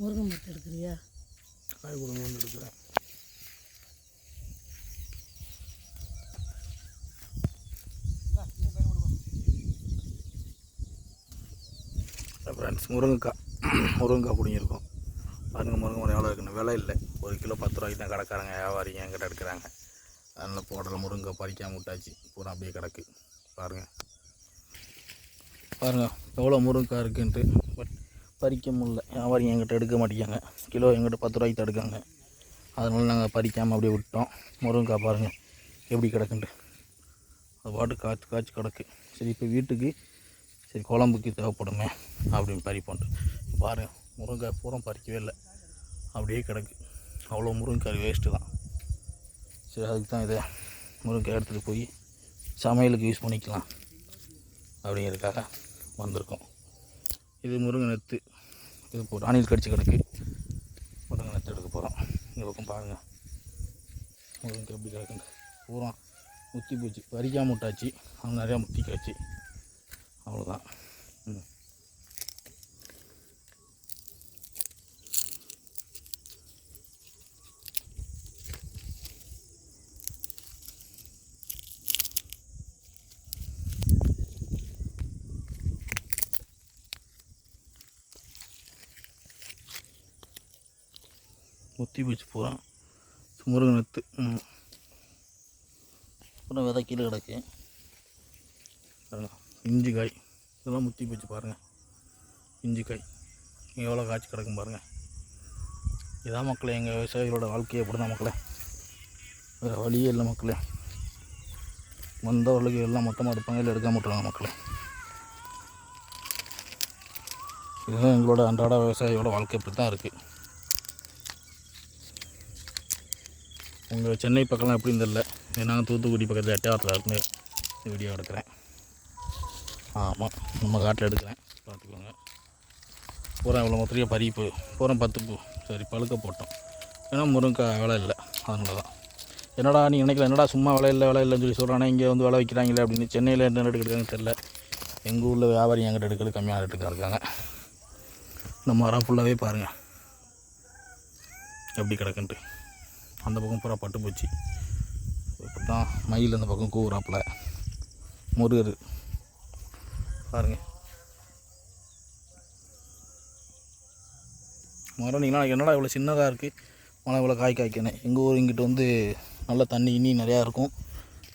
முருங்கை மரத்தை எடுக்கிறியா? காய் கொடுங்க வந்து எடுக்கிறேன். ஃப்ரெண்ட்ஸ் முருங்கைக்காய் முருங்கைக்காய் பிடிங்கிருக்கோம் பாருங்க முருங்கை மரம் எவ்வளோ இருக்குன்னு. விலை இல்லை. ஒரு கிலோ பத்து ரூபாய்க்கு தான் கடைக்காரங்க வியாபாரிங்க என்கிட்ட எடுக்கிறாங்க. அதனால் போடல முருங்கை பறிக்காமல் விட்டாச்சு. பூரா அப்படியே கிடக்கு. பாருங்கள் பாருங்கள் எவ்வளோ முருங்கைக்காய் இருக்குன்ட்டு. பட் பறிக்க முடியல. வியாபாரி எங்கிட்ட எடுக்க மாட்டேங்காங்க கிலோ எங்கிட்ட பத்து ரூபாய்க்கு எடுக்காங்க. அதனால் நாங்கள் பறிக்காமல் அப்படியே விட்டோம். முருங்கைக்காய் பாருங்கள் எப்படி கிடக்குன்ட்டு. அது பாட்டு காய்ச்சி காய்ச்சி கிடக்கு. சரி இப்போ வீட்டுக்கு சரி குழம்புக்கு தேவைப்படுமே அப்படின்னு பறிப்போன்ட்டு. பாருங்கள் முருங்கைக்காய் பூரா பறிக்கவே இல்லை. அப்படியே கிடக்கு. அவ்வளோ முருங்கைக்காய் வேஸ்ட்டு தான். சரி அதுக்கு தான் இதை முருங்கைக்காய் எடுத்துகிட்டு போய் சமையலுக்கு யூஸ் பண்ணிக்கலாம். அப்படிங்கிறதுக்காக வந்திருக்கோம். இது முருங்கை நெத்து. இது இப்போ அணில் கடிச்சு கிடக்கு முருங்கை நெத்து எடுக்க போகிறோம் இந்த பக்கம் பாருங்கள் முருங்கை எப்படி கிடக்குங்க. பூரா முத்தி போச்சு. பறிக்காம விட்டாச்சு. அது நிறையா முத்திக்காச்சு. அவ்வளோதான் ம். முத்தி போச்சு பூரா. முருகன் நெத்து அப்புறம் விதை கீழே கிடக்கு. இஞ்சி காய். இதெல்லாம் முத்தி போச்சு பாருங்கள் இஞ்சி காய். எவ்வளோ காய்ச்சி கிடக்கும் பாருங்கள் இதான் மக்களே எங்கள் விவசாயிகளோட வாழ்க்கையை அப்படி தான் மக்களே. வேறு வழியே இல்லை மக்களே. வந்தவர்களுக்கு எல்லாம் மொத்தமாக எடுப்பாங்க இல்லை எடுக்க விட்ருவாங்க மக்களே. இதுதான் எங்களோட அன்றாட விவசாயியோட வாழ்க்கை இப்படி தான் இருக்குது உங்கள் சென்னை பக்கம்லாம் எப்படின்னு தெரில நாங்கள் தூத்துக்குடி பக்கத்தில் எட்டாவத்தில் இருந்து இந்த வீடியோ எடுக்கிறேன். ஆமாம் நம்ம காட்டில் எடுக்கிறேன். பார்த்துக்கோங்க. பூரா இவ்வளோ மொத்தரியாக பறிப்பு. பூரா பத்து பூ சரி பழுக்க போட்டோம். ஏன்னா முருங்கைக்காய் விலை இல்லை. அதனால தான். என்னடா நீ நினைக்கல என்னடா சும்மா விலை இல்லை விலை இல்லைன்னு சொல்லி சொல்கிறானே இங்கே வந்து விலை வைக்கிறாங்களே அப்படின்னு சென்னையில் என்ன ரேட்டு எடுக்கிறாங்கன்னு தெரில எங்கள் ஊரில் வியாபாரி எங்கிட்ட எடுக்கிறது கம்மியான ரேட்டுக்கு தான் இருக்காங்க. இந்த மரம் ஃபுல்லாகவே பாருங்கள் எப்படி கிடக்குன்ட்டு. அந்த பக்கம் பூரா பட்டு போச்சு. இப்போ தான் மயில் அந்த பக்கம் கூவுறாப்பில். முருகர். பாருங்கள் மரம் நீங்களா என்னடா இவ்வளோ சின்னதாக இருக்குது மழை இவ்வளோ காய் காய்க்கணும் எங்கள் ஊர் இங்கிட்ட வந்து நல்ல தண்ணி இனி நிறையா இருக்கும்.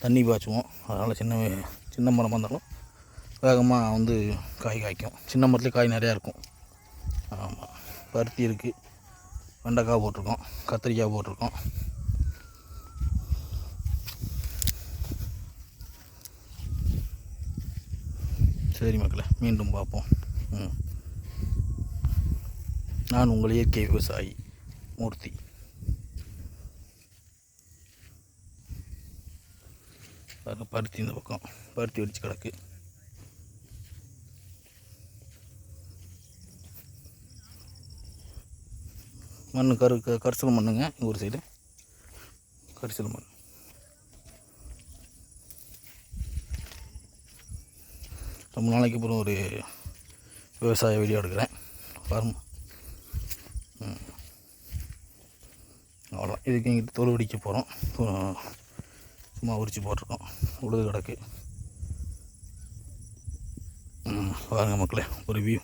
தண்ணி பாய்ச்சுவோம். அதனால் சின்ன சின்ன மரம் வந்தாலும் வேகமாக வந்து காய் காய்க்கும். சின்ன மரத்துலேயே காய் நிறையா இருக்கும். ஆமாம் பருத்தி இருக்குது வெண்டைக்காய் போட்டிருக்கோம் கத்திரிக்காய் போட்டிருக்கோம். சரி மக்களே மீண்டும் பார்ப்போம். ம். நான் உங்கள் இயற்கை விவசாயி மூர்த்தி. பருத்தி இந்த பக்கம் பருத்தி வெடிச்சு கிடக்கு. மண் கரு க- கரிசல் மண்ணுங்க எங்கள் ஊர் சைடு கரிசல் மண். ரொம்ப நாளைக்கு அப்புறம் ஒரு விவசாய வீடியோ எடுக்கிறேன். ஃபார்ம் அவ்வளோ இதுக்கு இங்கிட்டு தோல் உரிக்க போகிறோம் சும்மா உரிச்சு போட்டிருக்கோம். உழுது கிடக்கு. பாருங்கள் மக்களே ஒரு வியூ